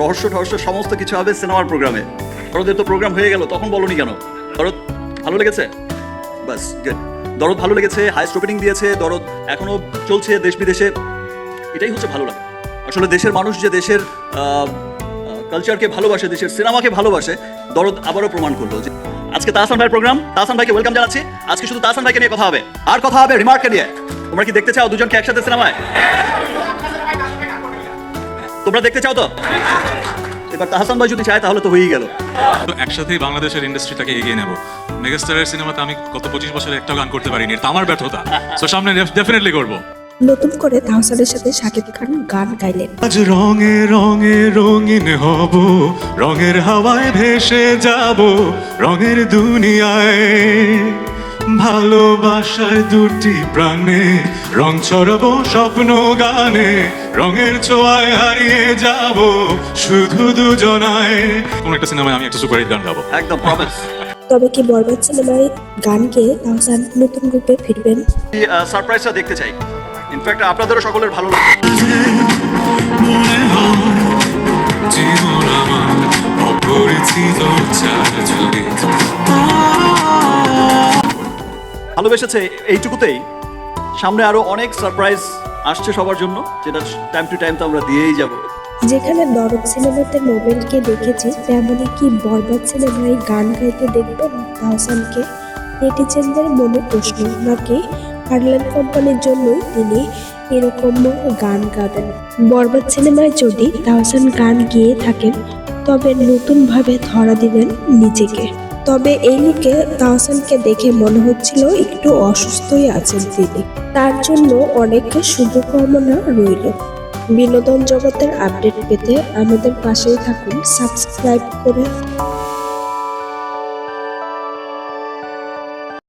রহস্য টহস্য সমস্ত কিছু হবে সিনেমার প্রোগ্রামে। দরদের তো প্রোগ্রাম হয়ে গেল, তখন বলনি কেন? দরদ ভালো লেগেছে? বাস. দরদ ভালো লেগেছে হাইস্ট ওপেনিং দিয়েছে, দরদ এখনও চলছে দেশ বিদেশে এটাই হচ্ছে ভালো লাগে। আসলে দেশের মানুষ যে দেশের কালচারকে ভালোবাসে, দেশের সিনেমাকে ভালোবাসে, দরদ আবারও প্রমাণ করল যে আজকে তাহসান ভাইয়ের প্রোগ্রাম, তাহসান ভাইকে ওয়েলকাম জানাচ্ছি। আজকে শুধু তাহসান ভাইকে নিয়ে কথা হবে। আর কথা হবে রিমার্ককে নিয়ে। তোমরা কি দেখতে চাও দুজনকে একসাথে সিনেমায়? তোমরা দেখতে চাও তো? এবার তাহসান ভাই যদি চায় তাহলে তো হয়েই গেল। তো একসাথেই বাংলাদেশের ইন্ডাস্ট্রিটাকে এগিয়ে নেব। মেগাস্টারের সিনেমাতে আমি গত পঁচিশ বছরে একটা গান করতে পারিনি এটা আমার ব্যর্থতা। তো সামনে ডেফিনেটলি করব। নতুন করে তাহসানের সাথে শাকিব খান গান গাইলেন। আজ রঙে রঙে রঙিন হব রঙের হাওয়ায় ভেসে যাব রঙের দুনিয়ায়। ভালোবাসায় দুটি প্রাণে রং ছড়াবো স্বপ্ন গানে রঙের ছোঁয়ায় হারিয়ে যাব শুধু দুজনায়। কোন একটা সিনেমায় আমি একটা সুপারহিট গান গাবো। একদম প্রমিস তবে কি বরবাদ সিনেমায় গান গেয়ে তাহসান নতুন রূপে ফিরবেন? সারপ্রাইজটা দেখতে চাই। ইনফ্যাক্ট আপনাদেরও সকলের ভালো লাগবে। হয় জীবন আমার অপরিচিত চার ভালোবেসেছে এইটুকুতেই। সামনে আরও অনেক সারপ্রাইজ আসছে সবার জন্য, যেটা টাইম টু টাইম তো আমরা দিয়েই যাব। যেখানে দরদ সিনেমাতে নোবেলকে দেখেছি, তেমনই কি বরবাদ সিনেমায় গান গাইতে দেখবেন তাহসানকে? নেটিজেনদের মনে প্রশ্ন, নাকি হারল্যান্ড কোম্পানির জন্যই তিনি এরকম গান গাবেন? বরবাদ সিনেমায় যদি তাহসান গান গেয়ে থাকেন, তবে নতুনভাবে ধরা দিবেন নিজেকে। তবে এই লুকে তাহসানকে দেখে মনে হচ্ছিল একটু অসুস্থই আছেন তিনি। তার জন্য অনেককে শুভকামনা রইল। বিনোদন জগতের আপডেট পেতে আমাদের পাশেই থাকুন। সাবস্ক্রাইব করে